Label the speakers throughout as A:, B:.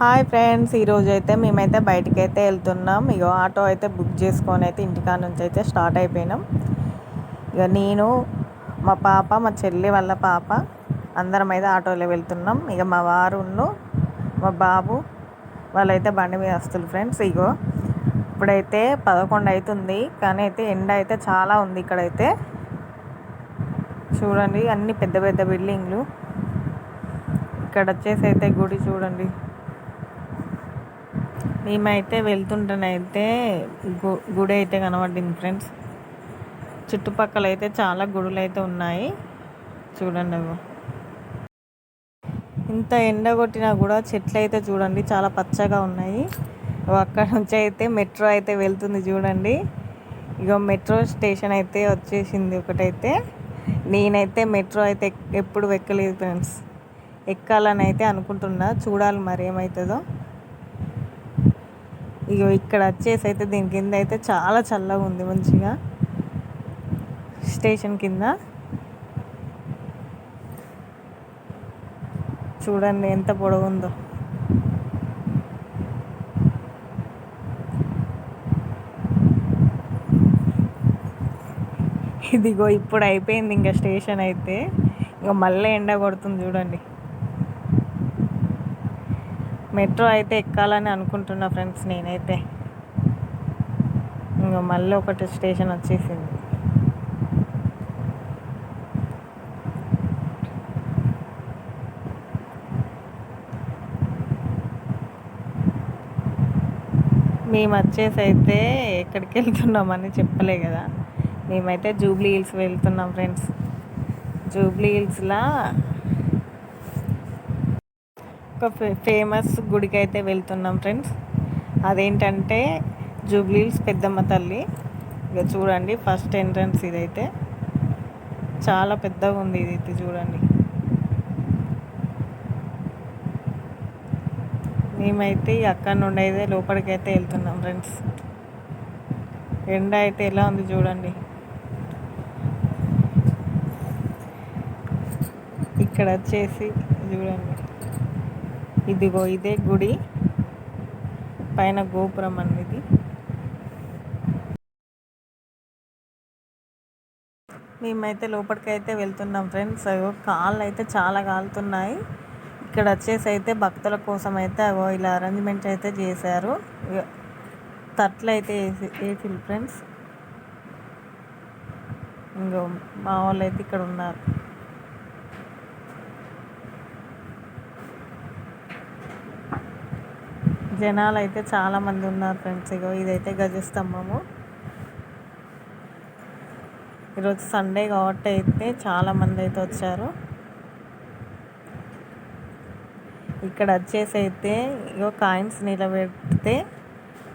A: Hi friends ఈరోజు అయితే మేమైతే బయటికి అయితే వెళ్తున్నాం. ఇక ఆటో అయితే బుక్ చేసుకొని అయితే ఇంటికాడ నుంచి అయితే స్టార్ట్ అయిపోయినాం. ఇక నేను మా పాప మా చెల్లి వాళ్ళ పాప అందరం అయితే ఆటోలో వెళ్తున్నాం. ఇక మా వారును మా బాబు వాళ్ళైతే బండి మీద వస్తుంది ఫ్రెండ్స్. ఇగో ఇప్పుడైతే పదకొండు అవుతుంది కానీ అయితే ఎండ అయితే చాలా ఉంది ఇక్కడైతే. చూడండి అన్ని పెద్ద పెద్ద బిల్డింగ్లు. ఇక్కడ వచ్చేసి అయితే గుడి చూడండి. మేమైతే వెళ్తుంటేనైతే గు గుడి అయితే కనబడింది ఫ్రెండ్స్. చుట్టుపక్కల అయితే చాలా గుడులు అయితే ఉన్నాయి. చూడండి అవి ఇంత ఎండ కొట్టినా కూడా చెట్లు అయితే చూడండి చాలా పచ్చగా ఉన్నాయి. అక్కడ నుంచి అయితే మెట్రో అయితే వెళ్తుంది చూడండి. ఇక మెట్రో స్టేషన్ అయితే వచ్చేసింది ఒకటైతే. నేనైతే మెట్రో అయితే ఎప్పుడు ఎక్కలేదు ఫ్రెండ్స్. ఎక్కాలని అయితే అనుకుంటున్నా. చూడాలి మరి ఏమవుతుందో ఇక ఇక్కడ వచ్చేసి అయితే దీని కింద అయితే చాలా చల్లగా ఉంది మంచిగా. స్టేషన్ కింద. చూడండి ఎంత పొడవుందో ఇదిగో ఇప్పుడు అయిపోయింది ఇంకా స్టేషన్ అయితే. ఇంకా మళ్ళీ ఎండ కొడుతుంది చూడండి. మెట్రో అయితే ఎక్కాలని అనుకుంటున్నా ఫ్రెండ్స్ నేనైతే. ఇంకా మళ్ళీ ఒకటి స్టేషన్ వచ్చేసింది. మేము వచ్చేసి అయితే ఎక్కడికి వెళ్తున్నామని చెప్పలే కదా. మేమైతే జూబ్లీ హిల్స్ వెళ్తున్నాం ఫ్రెండ్స్. జూబ్లీ హిల్స్లో ఒక ఫేమస్ గుడికి అయితే వెళ్తున్నాం ఫ్రెండ్స్ అదేంటంటే జూబ్లీల్స్ పెద్దమ్మ తల్లి. ఇక చూడండి ఫస్ట్ ఎంట్రన్స్ ఇదైతే. చాలా పెద్దగా ఉంది ఇది చూడండి. మేమైతే అక్కడ నుండి అయితే లోపలికి అయితే వెళ్తున్నాం ఫ్రెండ్స్ ఎండ అయితే ఎలా ఉంది చూడండి. ఇక్కడ వచ్చేసి చూడండి. ఇదిగో ఇదే గుడి. పైన గోపురం అనేది మేమైతే లోపలికి అయితే వెళ్తున్నాం ఫ్రెండ్స్. కాళ్ళు అయితే చాలా కాలుతున్నాయి. ఇక్కడ వచ్చేసి అయితే భక్తుల కోసం అయితే అగో ఇలా అరేంజ్మెంట్ అయితే చేశారు. తట్లు అయితే వేసి వేసి ఫ్రెండ్స్. ఇంకో మా వాళ్ళు అయితే ఇక్కడ ఉన్నారు. జనాలు అయితే చాలామంది ఉన్నారు ఫ్రెండ్స్. ఇగో ఇదైతే గజస్తంభము. ఈరోజు సండే కాబట్టి అయితే చాలామంది అయితే వచ్చారు. ఇక్కడ వచ్చేసి అయితే ఇగో కాయిన్స్ నిలబెడితే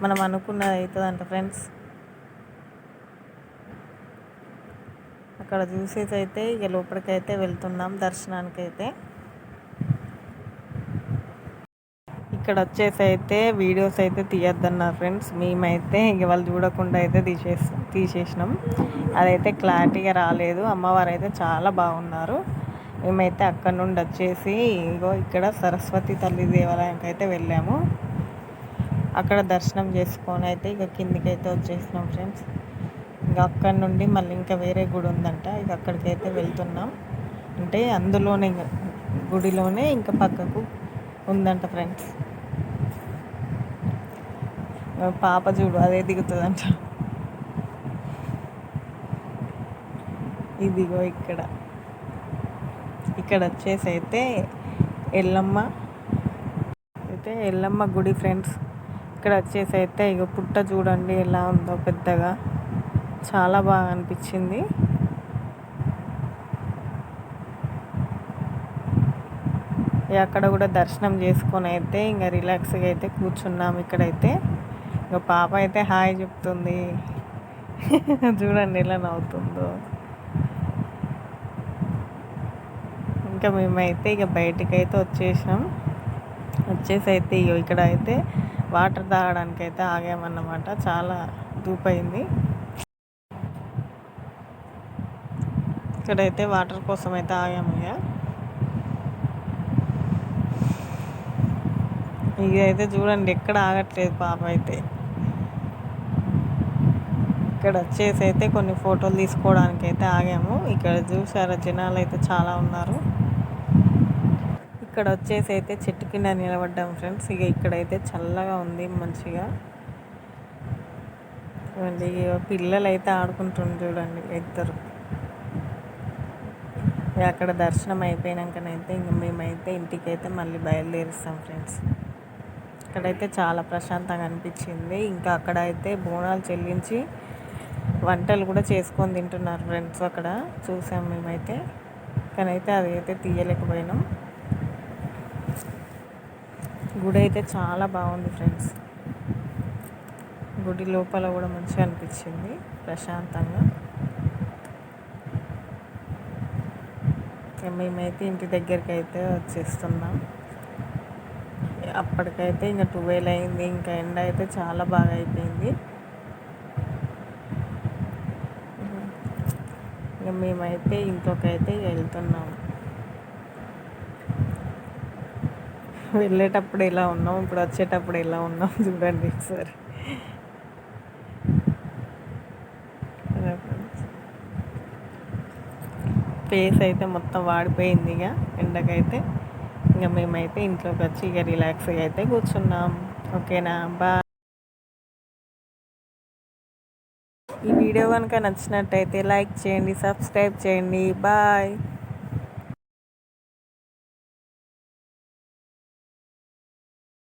A: మనం అనుకున్నది అవుతుందంట ఫ్రెండ్స్. అక్కడ చూసేసి అయితే ఇక లోపలికైతే వెళ్తున్నాం దర్శనానికి అయితే ఇక్కడ వచ్చేసి అయితే వీడియోస్ అయితే తీయొద్దన్నారు ఫ్రెండ్స్. మేమైతే ఇక వాళ్ళు చూడకుండా అయితే తీసేసి తీసేసినాం. అదైతే క్లారిటీగా రాలేదు. అమ్మవారు అయితే చాలా బాగున్నారు. మేమైతే అక్కడ నుండి వచ్చేసి ఇగో ఇక్కడ సరస్వతి తల్లి దేవాలయానికి అయితే వెళ్ళాము. అక్కడ దర్శనం చేసుకొని అయితే ఇక కిందికైతే అయితే వచ్చేసినాం ఫ్రెండ్స్. ఇక అక్కడ నుండి మళ్ళీ ఇంకా వేరే గుడి ఉందంట. ఇక అక్కడికైతే వెళ్తున్నాం. అంటే అందులోనే గుడిలోనే ఇంకా పక్కకు ఉందంట ఫ్రెండ్స్. పాప చూడు అదే దిగుతుందంట. ఇదిగో ఇక్కడ. ఇక్కడ వచ్చేసి అయితే ఎల్లమ్మ. అయితే ఎల్లమ్మ గుడి ఫ్రెండ్స్ ఇక్కడ వచ్చేసి అయితే ఇక పుట్ట చూడండి ఎలా ఉందో పెద్దగా. చాలా బాగా అనిపించింది. అక్కడ కూడా దర్శనం చేసుకొని అయితే ఇంకా రిలాక్స్గా అయితే కూర్చున్నాం ఇక్కడైతే. ఇక పాప అయితే హాయ్ చెప్తుంది. చూడండి ఎలా నవ్వుతుందో. ఇంకా మేమైతే ఇక బయటికి అయితే వచ్చేసాం వచ్చేసి అయితే ఇక ఇక్కడ అయితే వాటర్ తాగడానికి అయితే ఆగామన్నమాట. చాలా దూపైంది ఇక్కడైతే వాటర్ కోసం అయితే ఆగాము ఇక ఇదైతే చూడండి ఎక్కడ ఆగట్లేదు పాప అయితే. ఇక్కడ వచ్చేసి అయితే కొన్ని ఫోటోలు తీసుకోవడానికి అయితే ఆగాము. ఇక్కడ చూసారా జనాలు అయితే చాలా ఉన్నారు. ఇక్కడ వచ్చేసి అయితే చెట్టు కింద నిలబడ్డాం ఫ్రెండ్స్. ఇక ఇక్కడైతే చల్లగా ఉంది మంచిగా. చూడండి పిల్లలు అయితే ఆడుకుంటుంది చూడండి ఇద్దరు. అక్కడ దర్శనం అయిపోయినాకనైతే ఇంక మేమైతే ఇంటికి అయితే మళ్ళీ బయలుదేరిస్తాం ఫ్రెండ్స్. ఇక్కడైతే చాలా ప్రశాంతంగా అనిపించింది. ఇంకా అక్కడ అయితే బోనాలు చెల్లించి వంటలు కూడా చేసుకొని తింటున్నారు ఫ్రెండ్స్ అక్కడ. చూసాం మేమైతే. కానీ అయితే అది అయితే తీయలేకపోయినాం. గుడి అయితే చాలా బాగుంది ఫ్రెండ్స్. గుడి లోపల కూడా మంచిగా అనిపించింది ప్రశాంతంగా. మేమైతే ఇంటి దగ్గరికి అయితే వచ్చేస్తున్నాం. అప్పటికైతే ఇంకా ట్వెల్వ్ అయింది ఇంకా ఎండ అయితే చాలా బాగా అయిపోయింది. ఇంకా మేమైతే ఇంట్లోకైతే వెళ్తున్నాం. వెళ్ళేటప్పుడు ఎలా ఉన్నాం ఇప్పుడు వచ్చేటప్పుడు ఎలా ఉన్నాం చూడండి సార్ ఫేస్ అయితే మొత్తం వాడిపోయింది ఇక ఎండకైతే. ఇంకా మేమైతే ఇంట్లోకి వచ్చి ఇక రిలాక్స్గా అయితే కూర్చున్నాం. ఓకేనా బా ఈ వీడియో కనుక నచ్చినట్టయితే లైక్ చేయండి సబ్స్క్రైబ్ చేయండి. బాయ్.